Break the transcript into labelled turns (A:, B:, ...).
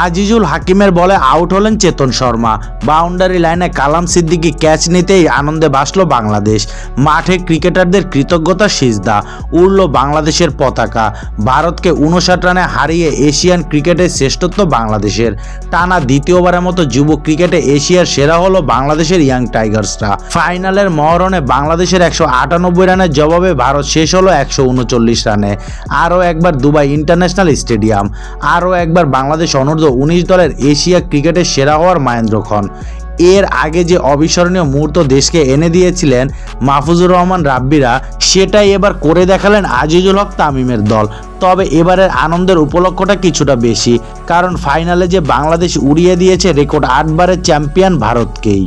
A: আজিজুল হাকিমের বলে আউট হলেন চেতন শর্মা। বাউন্ডারি লাইনে কালাম সিদ্দিকি ক্যাচ নিতেই আনন্দে ভাসলো বাংলাদেশ। মাঠে ক্রিকেটারদের কৃতজ্ঞতা সিজদা, উড়ল বাংলাদেশের পতাকা। ভারতকে উনষাট রানে হারিয়ে এশিয়ান ক্রিকেটের শ্রেষ্ঠত্ব বাংলাদেশের। টানা দ্বিতীয়বারের মতো যুব ক্রিকেটে এশিয়ার সেরা হলো বাংলাদেশের ইয়াং টাইগার্সরা। ফাইনালের মহরণে বাংলাদেশের একশো আটানব্বই রানের জবাবে ভারত শেষ হলো একশো উনচল্লিশ রানে। আরও একবার দুবাই ইন্টারন্যাশনাল স্টেডিয়াম। আরও একবার বাংলাদেশ অনূর্ধ্ব উনিশ দলের এশিয়া ক্রিকেটের সেরা হওয়ার মাহেন্দ্র খন। এর আগে যে অবিস্মরণীয় মুহূর্ত দেশকে এনে দিয়েছিলেন মাহফুজুর রহমান রাব্বিরা, সেটাই এবার করে দেখালেন আজিজুল হক তামিমের দল। তবে এবারের আনন্দের উপলক্ষটা কিছুটা বেশি, কারণ ফাইনালে যে বাংলাদেশ উড়িয়ে দিয়েছে রেকর্ড আটবারের চ্যাম্পিয়ন ভারতকেই।